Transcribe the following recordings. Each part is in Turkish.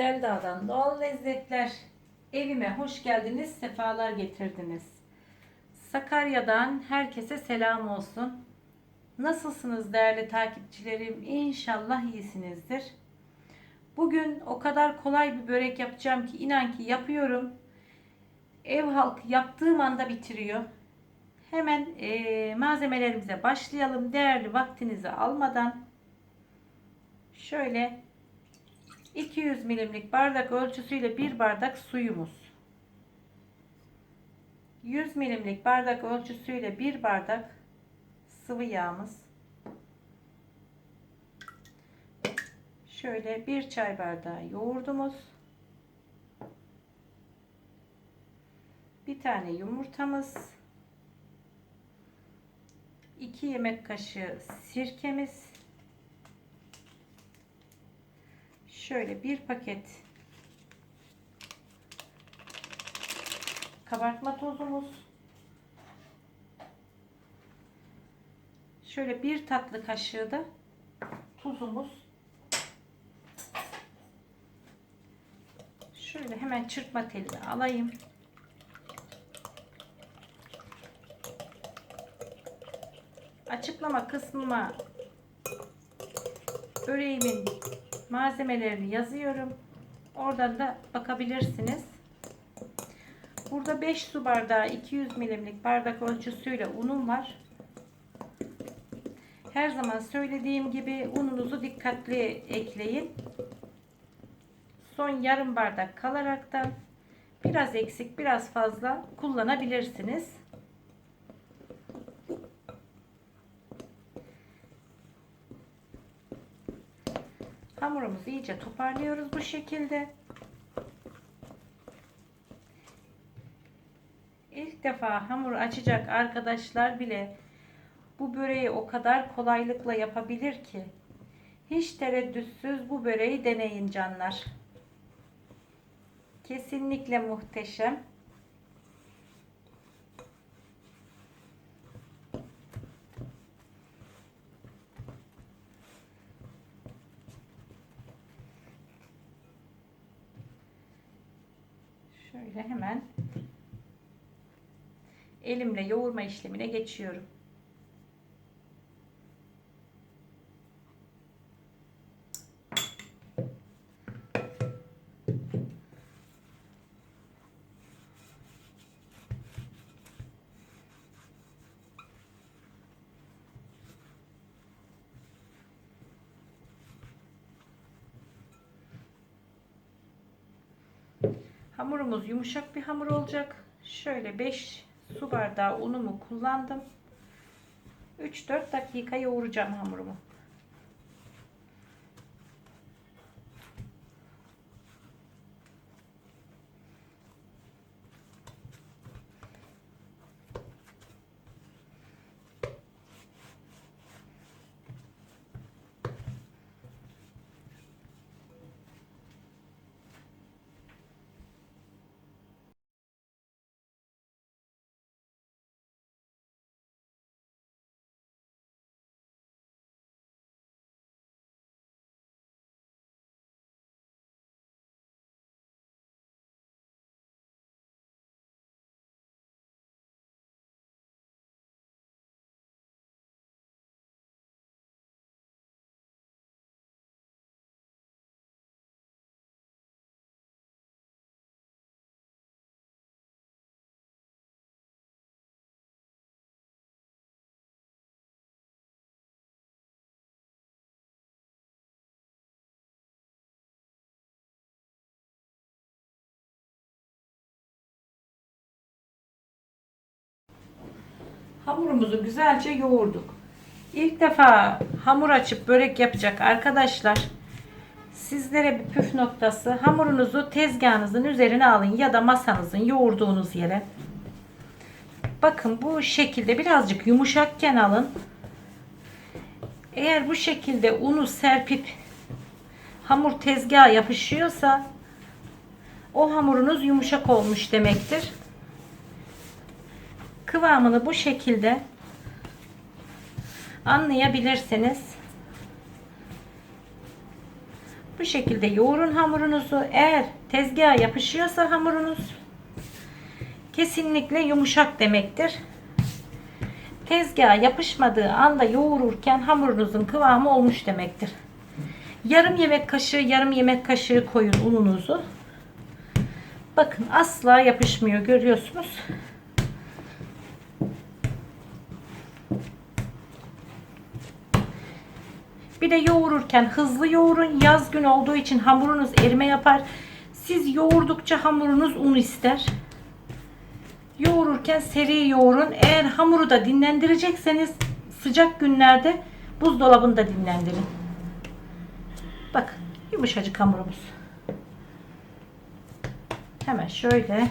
Selda'dan doğal lezzetler. Evime hoş geldiniz, sefalar getirdiniz. Sakarya'dan herkese selam olsun. Nasılsınız değerli takipçilerim? İnşallah iyisinizdir. Bugün o kadar kolay bir börek yapacağım ki inan ki yapıyorum. Ev halkı yaptığım anda bitiriyor. Hemen eee, malzemelerimize başlayalım. Değerli vaktinizi almadan şöyle 200 milimlik bardak ölçüsüyle bir bardak suyumuz. 100 milimlik bardak ölçüsüyle bir bardak sıvı yağımız. Şöyle bir çay bardağı yoğurdumuz. Bir tane yumurtamız. 2 yemek kaşığı sirkemiz. Şöyle bir paket kabartma tozumuz. Şöyle bir tatlı kaşığı da tuzumuz. Şöyle hemen çırpma telini alayım. Açıklama kısmıma böreğimin malzemelerini yazıyorum. Oradan da bakabilirsiniz. Burada 5 su bardağı 200 milimlik bardak ölçüsüyle unum var. Her zaman söylediğim gibi ununuzu dikkatli ekleyin. Son yarım bardak kalaraktan biraz eksik biraz fazla kullanabilirsiniz. Hamurumuzu iyice toparlıyoruz bu şekilde. İlk defa hamur açacak arkadaşlar bile bu böreği o kadar kolaylıkla yapabilir ki. Hiç tereddütsüz bu böreği deneyin canlar. Kesinlikle muhteşem. Şöyle hemen elimle yoğurma işlemine geçiyorum. Hamurumuz yumuşak bir hamur olacak. Şöyle 5 su bardağı unumu kullandım. 3-4 dakika yoğuracağım hamurumu. Hamurumuzu güzelce yoğurduk. İlk defa hamur açıp börek yapacak arkadaşlar. Sizlere bir püf noktası. Hamurunuzu tezgahınızın üzerine alın ya da masanızın yoğurduğunuz yere. Bakın bu şekilde birazcık yumuşakken alın. Eğer bu şekilde unu serpip hamur tezgaha yapışıyorsa o hamurunuz yumuşak olmuş demektir. Kıvamını bu şekilde anlayabilirsiniz. Bu şekilde yoğurun hamurunuzu. Eğer tezgaha yapışıyorsa hamurunuz kesinlikle yumuşak demektir. Tezgaha yapışmadığı anda yoğururken hamurunuzun kıvamı olmuş demektir. Yarım yemek kaşığı, yarım yemek kaşığı koyun ununuzu. Bakın asla yapışmıyor görüyorsunuz. De yoğururken hızlı yoğurun. Yaz gün olduğu için hamurunuz erime yapar. Siz yoğurdukça hamurunuz un ister. Yoğururken seri yoğurun. Eğer hamuru da dinlendirecekseniz sıcak günlerde buzdolabında dinlendirin. Bakın yumuşacık hamurumuz. Hemen şöyle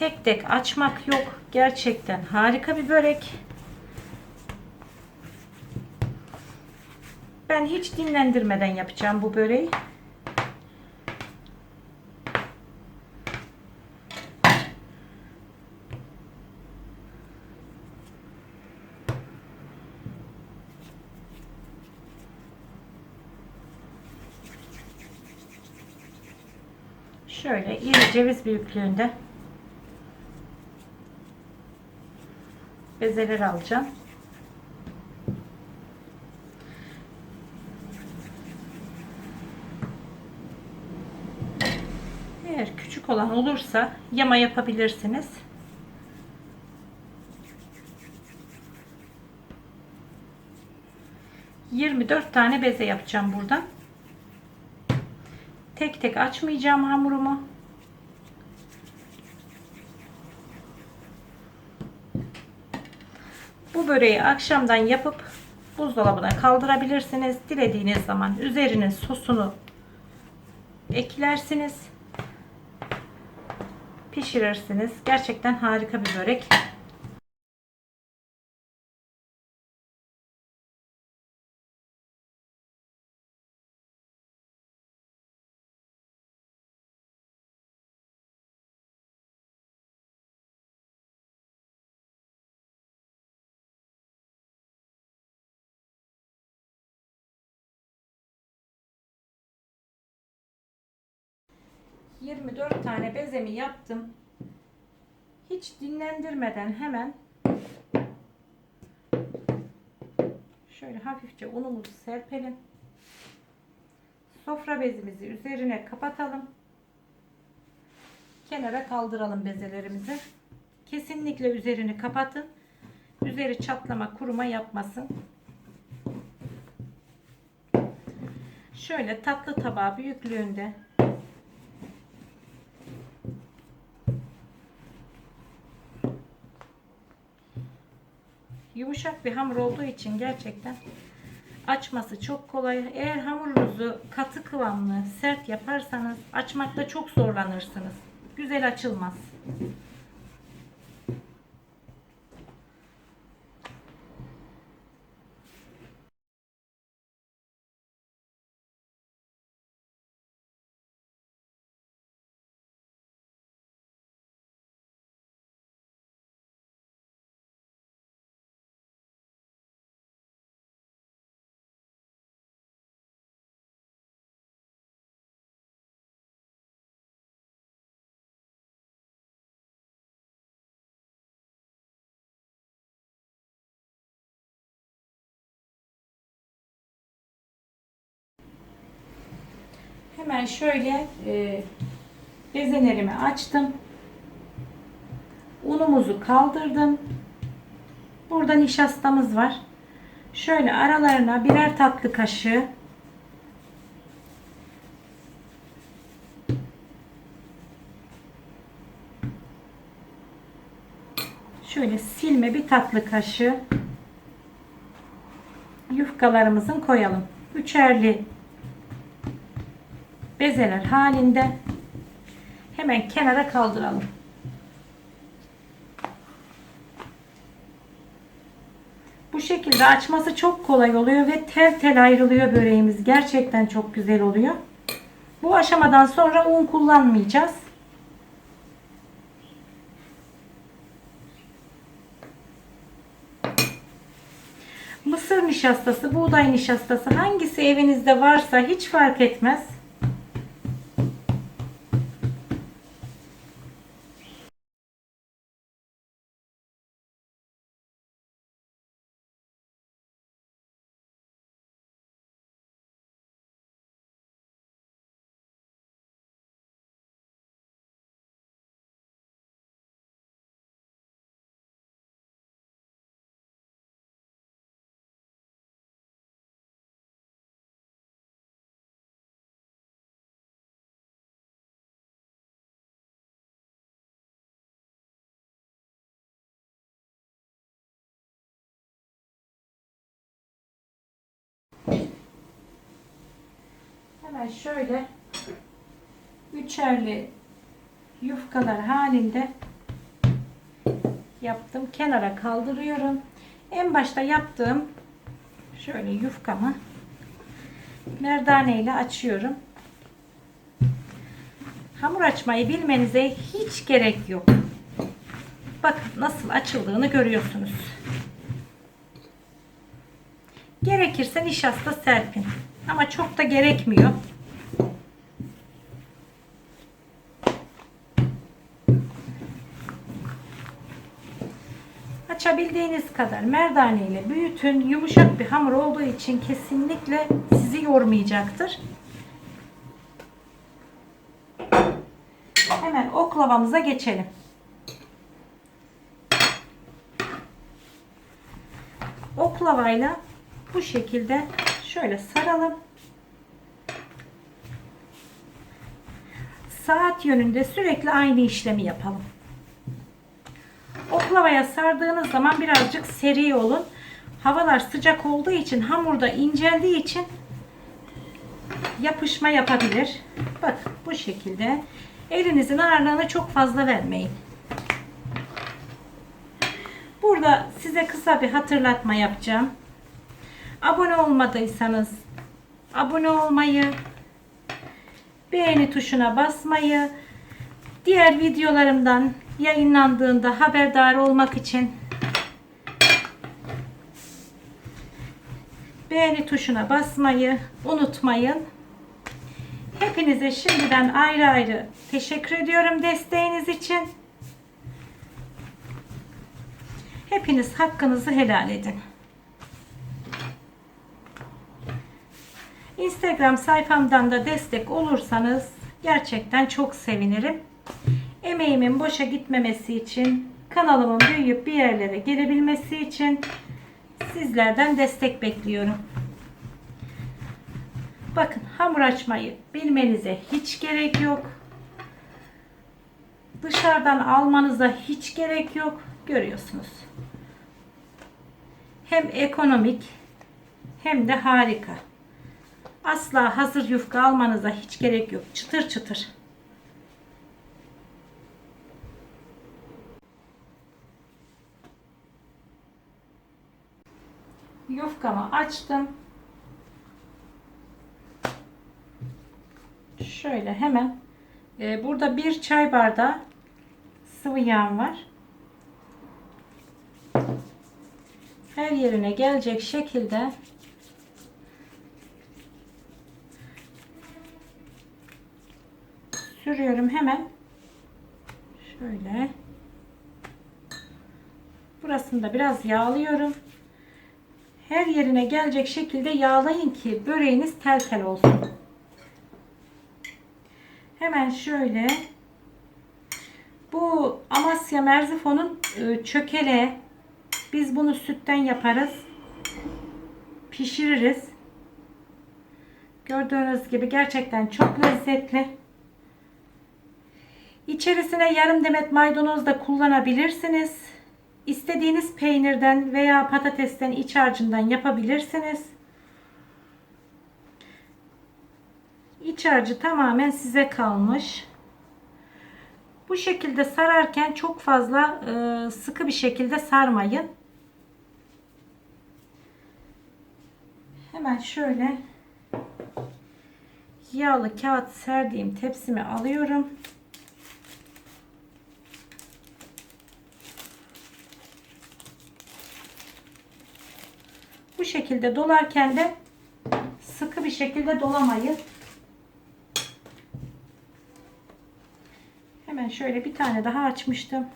tek tek açmak yok. Gerçekten harika bir börek. Ben hiç dinlendirmeden yapacağım bu böreği. Şöyle iri ceviz büyüklüğünde bezeler alacağım. Eğer küçük olan olursa yama yapabilirsiniz. Yirmi dört tane beze yapacağım buradan. Tek tek açmayacağım hamurumu. Bu böreği akşamdan yapıp buzdolabına kaldırabilirsiniz. Dilediğiniz zaman üzerine sosunu eklersiniz. Pişirirsiniz. Gerçekten harika bir börek. ...24 tane bezemi yaptım. Hiç dinlendirmeden hemen... ...şöyle hafifçe unumuzu serpelim. Sofra bezimizi üzerine kapatalım. Kenara kaldıralım bezelerimizi. Kesinlikle üzerini kapatın. Üzeri çatlama, kuruma yapmasın. Şöyle tatlı tabağı büyüklüğünde yumuşak bir hamur olduğu için gerçekten açması çok kolay. Eğer hamurunuzu katı kıvamlı, sert yaparsanız açmakta çok zorlanırsınız. Güzel açılmaz. Hemen şöyle e, bezenerimi açtım. Unumuzu kaldırdım. Burada nişastamız var. Şöyle aralarına birer tatlı kaşığı şöyle silme bir tatlı kaşığı yufkalarımızın koyalım. Üçerli bezeler halinde hemen kenara kaldıralım. Bu şekilde açması çok kolay oluyor ve tel tel ayrılıyor böreğimiz. Gerçekten çok güzel oluyor. Bu aşamadan sonra un kullanmayacağız. Mısır nişastası, buğday nişastası hangisi evinizde varsa hiç fark etmez. Hemen şöyle üçerli yufkalar halinde yaptım. Kenara kaldırıyorum. En başta yaptığım şöyle yufkamı merdane ile açıyorum. Hamur açmayı bilmenize hiç gerek yok. Bakın nasıl açıldığını görüyorsunuz. Gerekirse nişasta serpin. Ama çok da gerekmiyor. Açabildiğiniz kadar merdane ile büyütün. Yumuşak bir hamur olduğu için kesinlikle sizi yormayacaktır. Hemen oklavamıza geçelim. Oklavayla bu şekilde şöyle saralım. Saat yönünde sürekli aynı işlemi yapalım. Oklavaya sardığınız zaman birazcık seri olun. Havalar sıcak olduğu için hamurda inceldiği için yapışma yapabilir. Bak bu şekilde elinizin ağırlığını çok fazla vermeyin. Burada size kısa bir hatırlatma yapacağım. Abone olmadıysanız abone olmayı, beğeni tuşuna basmayı, diğer videolarımdan yayınlandığında haberdar olmak için beğeni tuşuna basmayı unutmayın. Hepinize şimdiden ayrı ayrı teşekkür ediyorum desteğiniz için. Hepiniz hakkınızı helal edin. Instagram sayfamdan da destek olursanız gerçekten çok sevinirim. Emeğimin boşa gitmemesi için, kanalımın büyüyüp bir yerlere gelebilmesi için sizlerden destek bekliyorum. Bakın hamur açmayı bilmenize hiç gerek yok. Dışarıdan almanıza hiç gerek yok. Görüyorsunuz. Hem ekonomik hem de harika. Asla hazır yufka almanıza hiç gerek yok. Çıtır çıtır. Yufkamı açtım. Şöyle hemen e, burada bir çay bardağı sıvı yağ var. Her yerine gelecek şekilde sürüyorum hemen. Şöyle. Burasını da biraz yağlıyorum. Her yerine gelecek şekilde yağlayın ki böreğiniz tel tel olsun. Hemen şöyle bu Amasya Merzifon'un e, çökele biz bunu sütten yaparız. Pişiririz. Gördüğünüz gibi gerçekten çok lezzetli. İçerisine yarım demet maydanoz da kullanabilirsiniz. İstediğiniz peynirden veya patatesten iç harcından yapabilirsiniz. İç harcı tamamen size kalmış. Bu şekilde sararken çok fazla e, sıkı bir şekilde sarmayın. Hemen şöyle yağlı kağıt serdiğim tepsimi alıyorum. Bu şekilde dolarken de sıkı bir şekilde dolamayın. Hemen şöyle bir tane daha açmıştım.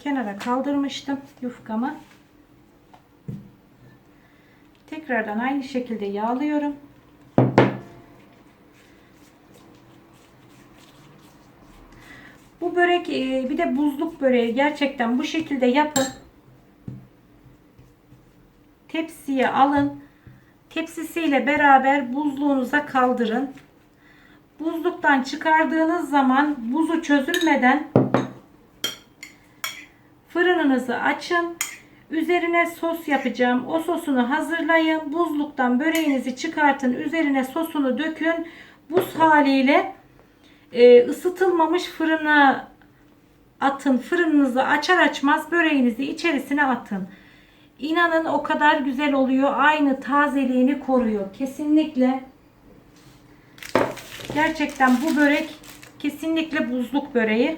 Kenara kaldırmıştım yufkamı. Tekrardan aynı şekilde yağlıyorum. Bu börek e, bir de buzluk böreği gerçekten bu şekilde yapın. Tepsiye alın. Tepsisiyle beraber buzluğunuza kaldırın. Buzluktan çıkardığınız zaman buzu çözülmeden fırınınızı açın. Üzerine sos yapacağım. O sosunu hazırlayın. Buzluktan böreğinizi çıkartın. Üzerine sosunu dökün. Buz haliyle e, ısıtılmamış fırına atın. Fırınınızı açar açmaz böreğinizi içerisine atın. İnanın o kadar güzel oluyor. Aynı tazeliğini koruyor. Kesinlikle gerçekten bu börek kesinlikle buzluk böreği.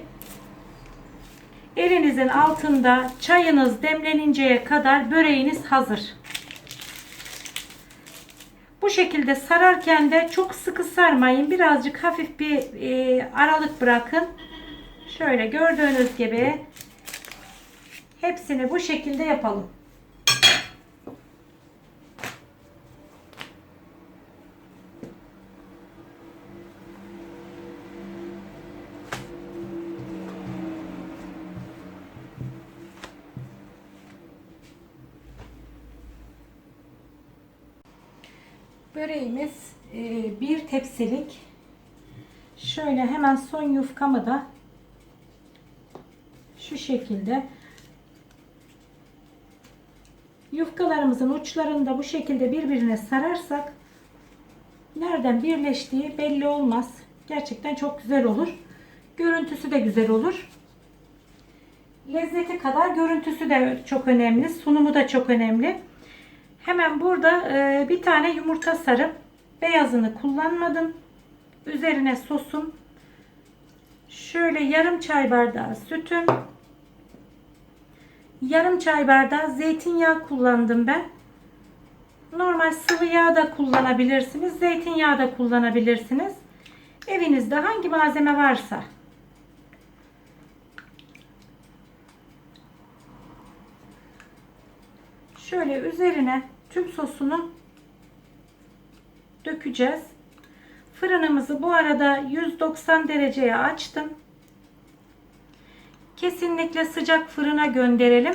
Elinizin altında çayınız demleninceye kadar böreğiniz hazır. Bu şekilde sararken de çok sıkı sarmayın. Birazcık hafif bir e, aralık bırakın. Şöyle gördüğünüz gibi hepsini bu şekilde yapalım. Bir tepsilik. Şöyle hemen son yufkamı da şu şekilde yufkalarımızın uçlarını da bu şekilde birbirine sararsak nereden birleştiği belli olmaz. Gerçekten çok güzel olur. Görüntüsü de güzel olur. Lezzeti kadar görüntüsü de çok önemli. Sunumu da çok önemli. Hemen burada e, bir tane yumurta sarıp beyazını kullanmadım. Üzerine sosum. Şöyle yarım çay bardağı sütüm. Yarım çay bardağı zeytinyağı kullandım ben. Normal sıvı yağ da kullanabilirsiniz. Zeytinyağı da kullanabilirsiniz. Evinizde hangi malzeme varsa. Şöyle üzerine tüm sosunu dökeceğiz. Fırınımızı bu arada 190 dereceye açtım. Kesinlikle sıcak fırına gönderelim.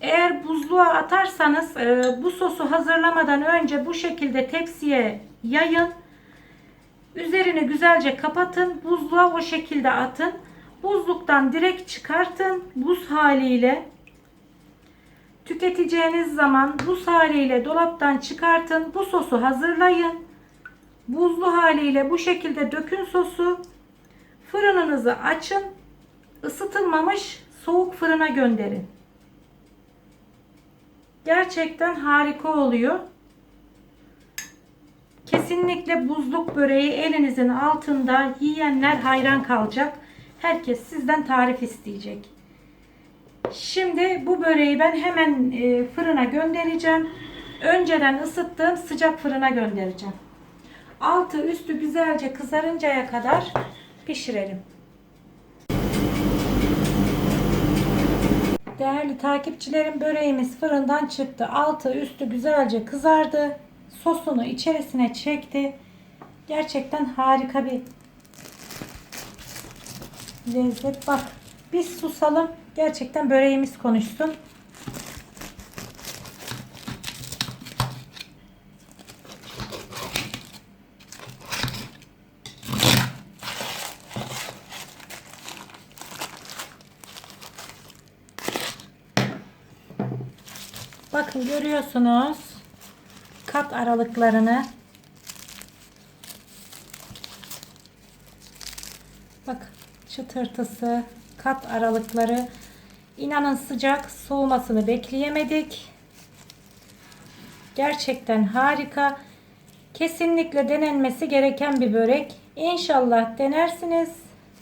Eğer buzluğa atarsanız e, bu sosu hazırlamadan önce bu şekilde tepsiye yayın. Üzerini güzelce kapatın. Buzluğa o şekilde atın. Buzluktan direkt çıkartın. Buz haliyle Tüketeceğiniz zaman buz haliyle dolaptan çıkartın. Bu sosu hazırlayın. Buzlu haliyle bu şekilde dökün sosu. Fırınınızı açın. Isıtılmamış soğuk fırına gönderin. Gerçekten harika oluyor. Kesinlikle buzluk böreği elinizin altında yiyenler hayran kalacak. Herkes sizden tarif isteyecek. Şimdi bu böreği ben hemen e, fırına göndereceğim. Önceden ısıttığım sıcak fırına göndereceğim. Altı üstü güzelce kızarıncaya kadar pişirelim. Değerli takipçilerim böreğimiz fırından çıktı. Altı üstü güzelce kızardı. Sosunu içerisine çekti. Gerçekten harika bir lezzet. Bak biz susalım. Gerçekten böreğimiz konuşsun. Bakın görüyorsunuz kat aralıklarını. Bak çıtırtısı, kat aralıkları. İnanın sıcak soğumasını bekleyemedik. Gerçekten harika. Kesinlikle denenmesi gereken bir börek. İnşallah denersiniz,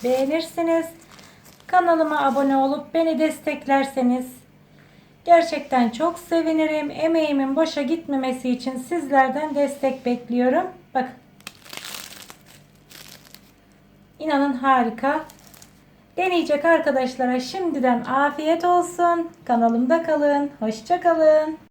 beğenirsiniz. Kanalıma abone olup beni desteklerseniz Gerçekten çok sevinirim. Emeğimin boşa gitmemesi için sizlerden destek bekliyorum. Bakın. İnanın harika. Deneyecek arkadaşlara şimdiden afiyet olsun. Kanalımda kalın. Hoşça kalın.